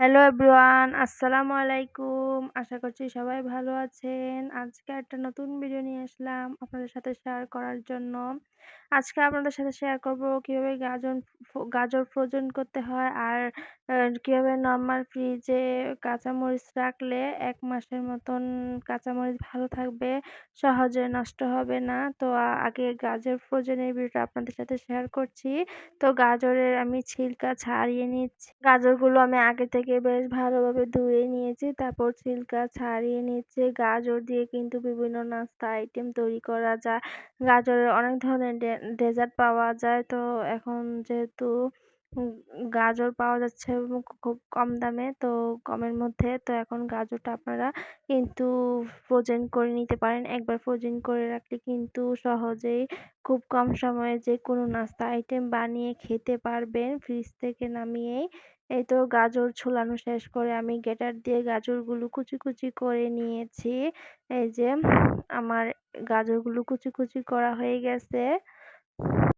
Hello everyone, আসসালামু আলাইকুম। আশা করছি সবাই ভালো আছেন। আজকে একটা নতুন ভিডিও নিয়ে আসলাম আপনাদের সাথে শেয়ার করার জন্য। আজকে আপনাদের সাথে শেয়ার করব কীভাবে গাজর গাজর ফ্রোজেন করতে হয় আর কীভাবে নর্মাল ফ্রিজে কাঁচামরিচ রাখলে এক মাসের মতন কাঁচামরিচ ভালো থাকবে, সহজে নষ্ট হবে না। তো আগে গাজর ফ্রোজেনের ভিডিওটা আপনাদের সাথে শেয়ার করছি। তো, গাজরের আমি ছিলকা ছাড়িয়ে নিচ্ছি। গাজরগুলো আমি আগে থেকে বেশ ভালোভাবে ধুয়ে নিয়েছি। তারপর ছিলকা ছাড়িয়ে নিচ্ছি। গাজর দিয়ে কিন্তু বিভিন্ন নাস্তা আইটেম তৈরি করা যায়। গাজরের অনেক ধরনের ডেজার্ট পাওয়া যায়। তো এখন যেহেতু গাজর পাওয়া যাচ্ছে খুব কম দামে, তো কমের মধ্যে। তো এখন গাজরটা আপনারা কিন্তু ফ্রোজেন করে নিতে পারেন। একবার ফ্রোজেন করে রাখলে কিন্তু সহজেই খুব কম সময়ে যে কোনো নাস্তা আইটেম বানিয়ে খেতে পারবেন। ফ্রিজ থেকে নামিয়েই এই তো গাজর ছোলানো শেষ করে আমি গ্রেটার দিয়ে গাজরগুলো কুচি কুচি করে নিয়েছি। এই যে আমার গাজরগুলো কুচি কুচি করা হয়ে গেছে।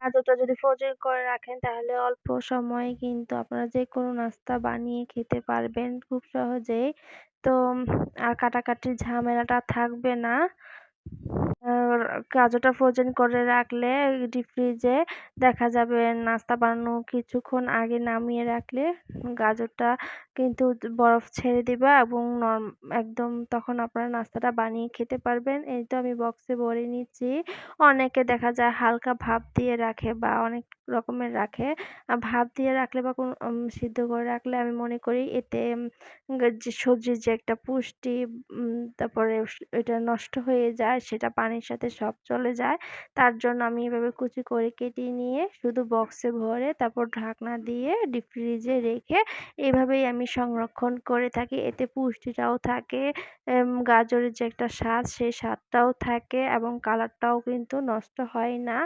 গাজরটা যদি ফ্রোজেন করে রাখেন তাহলে অল্প সময়ে কিন্তু আপনারা যে কোনো নাস্তা বানিয়ে খেতে পারবেন খুব সহজেই। তো আর কাটাকাটির ঝামেলাটা থাকবে না। গাজরটা ফ্রোজেন করে রাখলে ডিপ ফ্রিজে দেখা যাবে নাস্তা বানানো কিছুক্ষণ আগে নামিয়ে রাখলে গাজরটা কিন্তু বরফ ছেড়ে দিবে এবং একদম তখন আপনারা নাস্তাটা বানিয়ে খেতে পারবেন। এই তো আমি বক্সে ভরে নিচ্ছি। অনেকে দেখা যায় হালকা ভাপ দিয়ে রাখে বা অনেক রকমের রাখে। ভাপ দিয়ে রাখলে বা কোনো সিদ্ধ করে রাখলে আমি মনে করি এতে যে সবজির যে একটা পুষ্টি তারপরে এটা নষ্ট হয়ে যায়, সেটা পানির সাথে সব চলে যায়। তার জন্য আমি এভাবে কুচি করে কেটে নিয়ে শুধু বক্সে ভরে তারপর ঢাকনা দিয়ে ডিপ ফ্রিজে রেখে এভাবেই আমি সংরক্ষণ করে থাকি। এতে পুষ্টিটাও থাকে গাজরের যে একটা স্বাদ সেই স্বাদটাও থাকে এবং কালারটাও কিন্তু নষ্ট হয় না।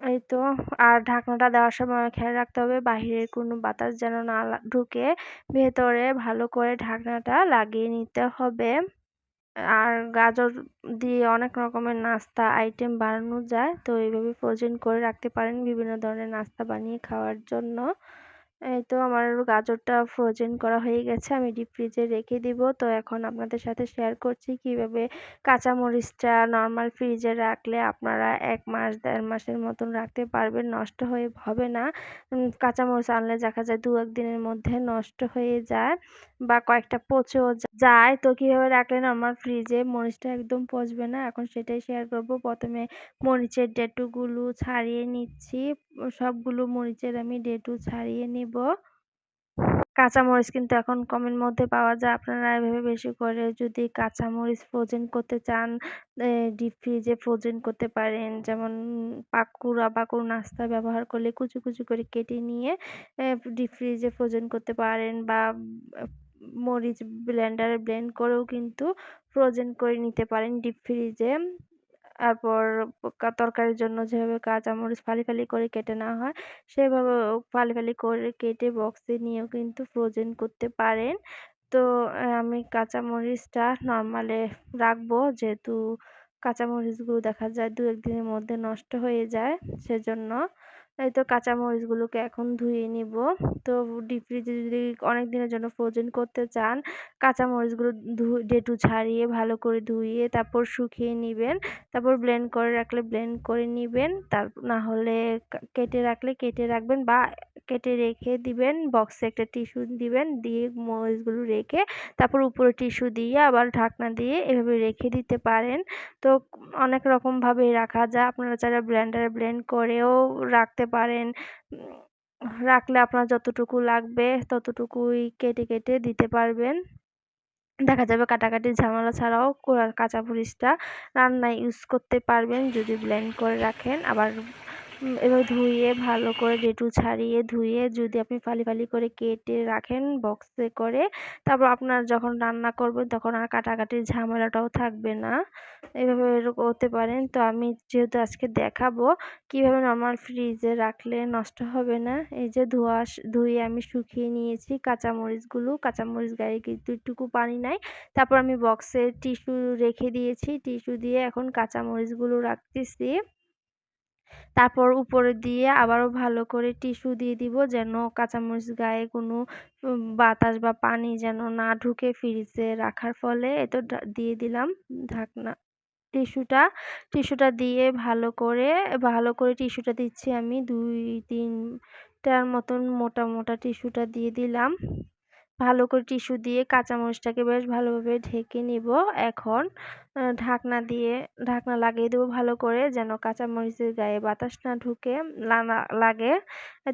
এই তো, আর ঢাকনাটা দেওয়ার সময় খেয়াল রাখতে হবে বাহিরের কোনো বাতাস যেন না ঢুকে। ভেতরে ভালো করে ঢাকনাটা লাগিয়ে নিতে হবে। আর গাজর দিয়ে অনেক রকমের নাস্তা আইটেম বানানো যায়। তো এইভাবে ফ্রোজেন করে রাখতে পারেন বিভিন্ন ধরনের নাস্তা বানিয়ে খাওয়ার জন্য। এই তো আমার গাজরটা ফ্রোজেন করা হয়ে গেছে, আমি ডিপ ফ্রিজে রেখে দিব। তো এখন আপনাদের সাথে শেয়ার করছি কীভাবে কাঁচামরিচটা নর্মাল ফ্রিজে রাখলে আপনারা এক মাস, দেড় মাসের মতন রাখতে পারবেন, নষ্ট হয়ে, হবে না। কাঁচামরিচ আনলে দেখা যায় দু এক দিনের মধ্যে নষ্ট হয়ে যায় বা কয়েকটা পচেও যায়। তো কীভাবে রাখলে নর্মাল ফ্রিজে মরিচটা একদম পচবে না? এখন সেটাই শেয়ার করব। প্রথমে মরিচের ডেটুগুলো ছাড়িয়ে নিচ্ছি। সবগুলো মরিচের আমি ডেটু ছাড়িয়ে নিব কাঁচামরিচ কিন্তু এখন কমের মধ্যে পাওয়া যায়। আপনারা এভাবে বেশি করে যদি কাঁচামরিচ ফ্রোজেন করতে চান ডিপ ফ্রিজে ফ্রোজেন করতে পারেন। যেমন পাকুড়া কোনো নাস্তা ব্যবহার করলে কুচি কুচি করে কেটে নিয়ে ডিপ ফ্রিজে ফ্রোজেন করতে পারেন বা মরিচ ব্লেন্ডারে ব্লেন্ড করেও কিন্তু ফ্রোজেন করে নিতে পারেন ডিপ ফ্রিজে তারপর তরকারির জন্য যেভাবে কাঁচামরিচ ফালি ফালি করে কেটে নেওয়া হয়, সেভাবে ফালি ফালি করে কেটে বক্সে নিয়েও কিন্তু ফ্রোজেন করতে পারেন। তো আমি কাঁচামরিচটা নর্মালে রাখব যেহেতু কাঁচামরিচগুলো দেখা যায় দু একদিনের মধ্যে নষ্ট হয়ে যায়, সেজন্য এই তো কাঁচামরিচগুলোকে এখন ধুয়ে নিব। তো ডিপ ফ্রিজে যদি অনেক দিনের জন্য ফ্রোজেন করতে চান, কাঁচামরিচগুলো ডেটু ছাড়িয়ে ভালো করে ধুয়ে তারপর শুকিয়ে নেবেন। তারপর ব্লেন্ড করে রাখলে ব্লেন্ড করে নেবেন। তার, না হলে কেটে রাখলে কেটে রাখবেন বা কেটে রেখে দিবেন বক্সে একটা টিস্যু দিবেন, দিয়ে মরিচগুলো রেখে তারপর উপরে টিস্যু দিয়ে আবার ঢাকনা দিয়ে এভাবে রেখে দিতে পারেন। তো অনেক রকমভাবে রাখা যায়। আপনারা যারা ব্লেন্ডারে ব্লেন্ড করেও রাখতে পারেন। রাখলে আপনার যতটুকু লাগবে ততটুকুই কেটে কেটে দিতে পারবেন। দেখা যাবে কাটাকাটির ঝামেলা ছাড়াও কাঁচা মরিচটা রান্নায় ইউজ করতে পারবেন যদি ব্লেন্ড করে রাখেন। আবার এবার ধুয়ে ভালো করে ডেটু ছাড়িয়ে ধুয়ে যদি আপনি ফালি ফালি করে কেটে রাখেন বক্সে করে, তারপর আপনার যখন রান্না করবেন তখন আর কাটাকাটির ঝামেলাটাও থাকবে না। এভাবে করতে পারেন তো আমি যেহেতু আজকে দেখাবো কীভাবে নর্মাল ফ্রিজে রাখলে নষ্ট হবে না, এই যে ধোয়া, ধুয়ে আমি শুকিয়ে নিয়েছি কাঁচামরিচগুলো, কাঁচামরিচ গায়ে কিন্তু একটুকু পানি নাই। তারপর আমি বক্সে টিস্যু রেখে দিয়েছি টিস্যু দিয়ে এখন কাঁচামরিচগুলো রাখতেছি। তারপর উপরে দিয়ে আবারও ভালো করে টিস্যু দিয়ে দিব যেন কাঁচামরিচ গায়ে কোনো বাতাস বা পানি যেন না ঢুকে ফ্রিজে রাখার ফলে এ তো দিয়ে দিলাম ঢাকনা টিস্যুটা। টিস্যুটা দিয়ে ভালো করে ভালো করে টিস্যুটা দিচ্ছি আমি দুই, তিনটার মতন মোটা মোটা টিস্যুটা দিয়ে দিলাম। ভালো করে টিস্যু দিয়ে কাঁচামরিচটাকে বেশ ভালোভাবে ঢেকে নিব। এখন ঢাকনা দিয়ে, ঢাকনা লাগিয়ে দেবো ভালো করে যেন কাঁচামরিচের গায়ে বাতাস না ঢুকে লাগে।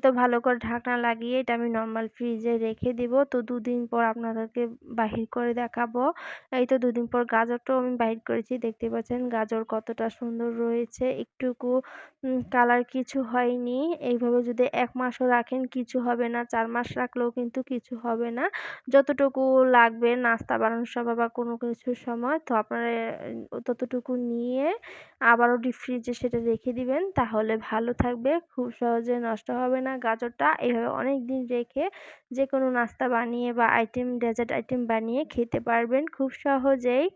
তো ভালো করে ঢাকনা লাগিয়ে এটা আমি নর্মাল ফ্রিজে রেখে দিব। তো দুদিন পর আপনাদেরকে বাহির করে দেখাবো। এই তো দুদিন পর গাজরটাও আমি বাহির করেছি। দেখতে পাচ্ছেন গাজর কতটা সুন্দর রয়েছে। একটুকু কালার কিছু হয়নি। এইভাবে যদি এক মাসও রাখেন কিছু হবে না, চার মাস রাখলেও কিন্তু কিছু হবে না। যতটুকু লাগবে নাস্তা বানানোর সময় বা কোনো কিছুর সময়, তো আপনারা ততটুকু নিয়ে আবারও ডিপ ফ্রিজে সেটা রেখে দিবেন। তাহলে ভালো থাকবে, খুব সহজে নষ্ট হবে না গাজরটা। এভাবে অনেক দিন রেখে যে কোনো নাস্তা বানিয়ে বা আইটেম ডেজার্ট আইটেম বানিয়ে খেতে পারবেন। খুব সহজেই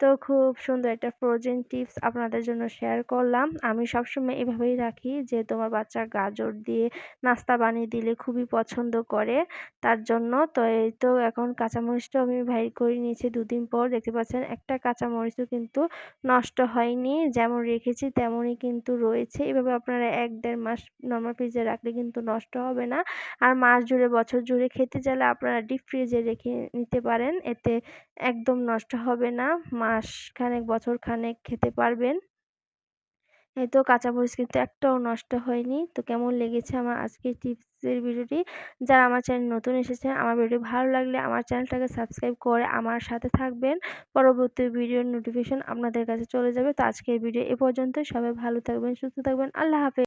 তো খুব সুন্দর একটা ফ্রোজেন টিপস আপনাদের জন্য শেয়ার করলাম। আমি সবসময় এভাবেই রাখি যে, তোমার বাচ্চা গাজর দিয়ে নাস্তা বানিয়ে দিলে খুবই পছন্দ করে তার জন্য। তো এই তো এখন কাঁচামরিচটাও আমি বাইর করে নিয়েছি দুদিন পর। দেখতে পাচ্ছেন একটা কাঁচামরিচও কিন্তু নষ্ট হয়নি। যেমন রেখেছি তেমনই কিন্তু রয়েছে। এভাবে আপনারা এক দেড় মাস নর্মাল ফ্রিজে রাখলে কিন্তু নষ্ট হবে না। আর মাস জুড়ে, বছর জুড়ে খেতে চাইলে আপনারা ডিপ ফ্রিজে রেখে নিতে পারেন। এতে একদম নষ্ট হবে না। মাস খানেক, বছর খানেক খেতে পারবেন। এই তো কাঁচামরিচ কিন্তু একটাও নষ্ট হয়নি। তো কেমন লেগেছে আমার আজকের টিপসের ভিডিওটি? যারা আমার চ্যানেল নতুন এসেছেন, আমার ভিডিও ভালো লাগলে আমার চ্যানেলটাকে সাবস্ক্রাইব করে আমার সাথে থাকবেন। পরবর্তী ভিডিওর নোটিফিকেশন আপনাদের কাছে চলে যাবে। তো আজকের ভিডিও এ পর্যন্ত সবাই ভালো থাকবেন, সুস্থ থাকবেন। আল্লাহ হাফেজ।